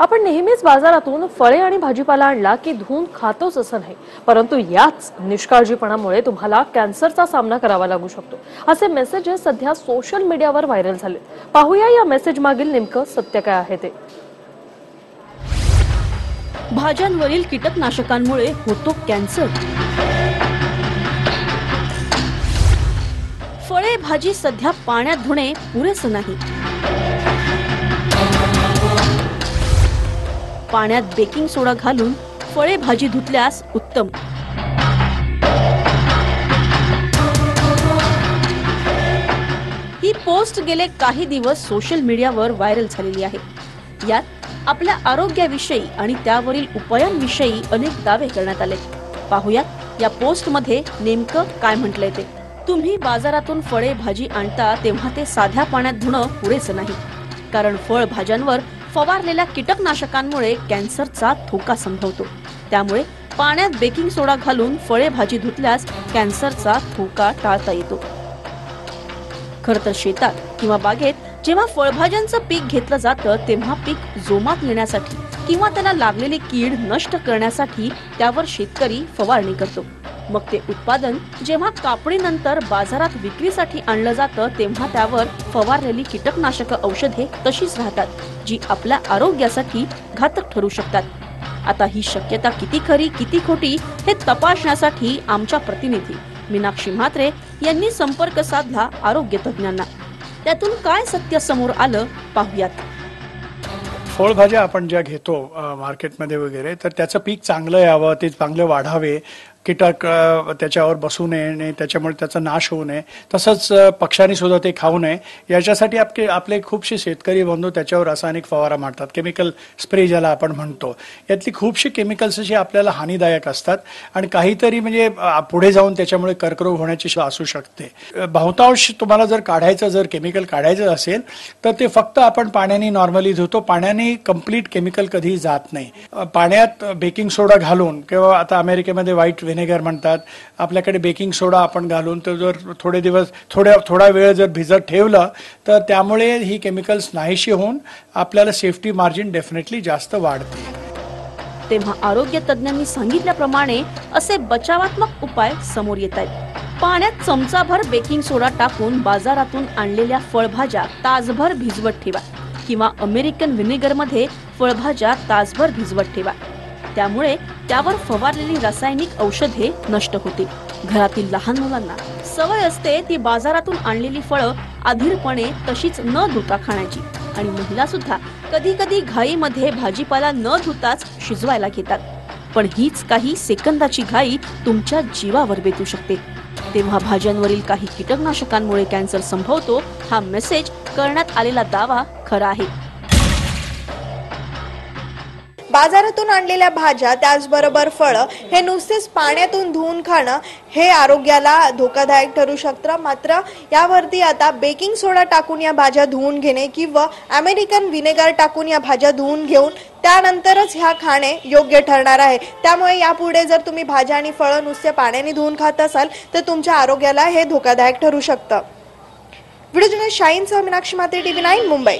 आपण नेहमीच बाजारातून फळे आणि भाजीपाला आणला की धुवून खातोच असं नाही. परंतु याच निष्काळजीपणामुळे तुम्हाला कॅन्सरचा सामना करावा लागू शकतो. असे मेसेजेस सध्या सोशल मीडियावर व्हायरल झाले पाहूया या मेसेज मागील नेमकं सत्य काय आहे ते. भाज्यांवरील कीटकनाशकांमुळे होतो कॅन्सर. फळे भाजी सध्या पाण्यात धुणे पुरेसं नाही. पाण्यात बेकिंग सोडा घालून फळे भाजी धुतल्यास उत्तम. ही पोस्ट गेले काही दिवस सोशल मीडियावर व्हायरल झालेली आहे. यात आपल्या आरोग्याविषयी आणि त्यावरील उपायांविषयी अनेक दावे करण्यात आले. पाहुयात या पोस्टमध्ये नेमकं काय म्हटलंय ते. तुम्ही बाजारातून फळे भाजी आणता तेव्हा ते साध्या पाण्यात धुणं पुरेसं नाही. कारण फळ भाज्यांवर फवारलेल्या कीटकनाशकांमुळे कॅन्सरचा धोका संभवतो. त्यामुळे पाण्यात बेकिंग सोडा घालून फळे भाजी धुतल्यास कॅन्सरचा धोका टाळता येतो. खर तर शेतात किंवा बागेत जेव्हा फळभाज्यांचं पीक घेतलं जातं तेव्हा पीक जोमात येण्यासाठी किंवा त्याला लागलेली कीड नष्ट करण्यासाठी त्यावर शेतकरी फवारणी करतो. मग ते उत्पादन जेव्हा कापणीनंतर बाजारात विक्रीसाठी आणलं जातं तेव्हा त्यावर फवारलेली कीटकनाशक औषधे तशीच राहतात जी आपल्या आरोग्यासाठी घातक ठरू शकतात. आता ही शक्यता किती खरी किती खोटी हे तपासण्यासाठी आमच्या प्रतिनिधी मीनाक्षी म्हात्रे यांनी संपर्क साधला आरोग्य तज्ञांना त्यातून काय सत्य समोर आलं पाहुयात. फळभाज्या आपण ज्या घेतो मार्केटमध्ये वगैरे तर त्याचं पीक चांगलं यावं ते चांगलं वाढावे कीटक त्याच्यावर बसू नये आणि त्याच्यामुळे त्याचा नाश होऊ नये. तसंच पक्षांनी सुद्धा ते खाऊ नये. याच्यासाठी आपले आपले खूपसे शेतकरी बंधू त्याच्यावर रासायनिक फवारा मारतात. केमिकल स्प्रे ज्याला आपण म्हणतो. यातली खूपशी केमिकल्स अशी आपल्याला हानिदायक असतात. आणि काहीतरी म्हणजे पुढे जाऊन त्याच्यामुळे कर्करोग होण्याची असू शकते. बहुतांश तुम्हाला जर काढायचं जर केमिकल काढायचं असेल तर ते फक्त आपण पाण्याने नॉर्मली धुतो. पाण्याने कंप्लीट केमिकल कधी जात नाही. पाण्यात बेकिंग सोडा घालून किंवा आता अमेरिकेमध्ये व्हाईट व्हिनेगर म्हणतात. आपल्याकडे बेकिंग सोडा आपण घालून तर जर थोडे दिवस थोड्या थोडा वेळ जर भिजत ठेवलं तर त्यामुळे ही केमिकल्स नाहीशी होऊन आपल्याला सेफ्टी मार्जिन डेफिनेटली जास्त वाढते. तेव्हा आरोग्य तज्ञांनी सांगितल्याप्रमाणे असे बचावात्मक उपाय समोर येत आहेत. पाण्यात चमचाभर बेकिंग सोडा टाकून बाजारातून आणलेल्या फळभाज्या तासभर भिजवत ठेवा किंवा अमेरिकन व्हिनेगरमध्ये फळभाज्या तासभर भिजवत ठेवा. त्यामुळे त्यावर फवारलेली रासायनिक औषधे नष्ट होतील घरातील लहान मुलांना सवय असते ती बाजारातून आणलेली फळं अधीरपणे तशीच न धुता खाण्याची. आणि महिला सुद्धा कधी कधी घाईमध्ये भाजीपाला न धुताच शिजवायला घेतात. पण हीच काही सेकंदाची घाई तुमच्या जीवावर बेतू शकते. तेव्हा भाज्यांवरील काही कीटकनाशकांमुळे कॅन्सर संभवतो हा मेसेज करण्यात आलेला दावा खरा आहे. बाजारातून आणलेल्या भाज्या त्याचबरोबर फळं हे नुसतेच पाण्यातून धुवून खाणं हे आरोग्याला धोकादायक ठरू शकतं. मात्र यावरती आता बेकिंग सोडा टाकून या भाज्या धुवून घेणे किंवा अमेरिकन व्हिनेगर टाकून या भाज्या धुवून घेऊन त्यानंतरच ह्या खाणे योग्य ठरणार आहे. त्यामुळे यापुढे जर तुम्ही भाज्या आणि फळं नुसते पाण्याने धुवून खात असाल तर तुमच्या आरोग्याला हे धोकादायक ठरू शकतं. व्हिडिओ शाईन सह मीनाक्षी माते टीव्ही नाईन मुंबई.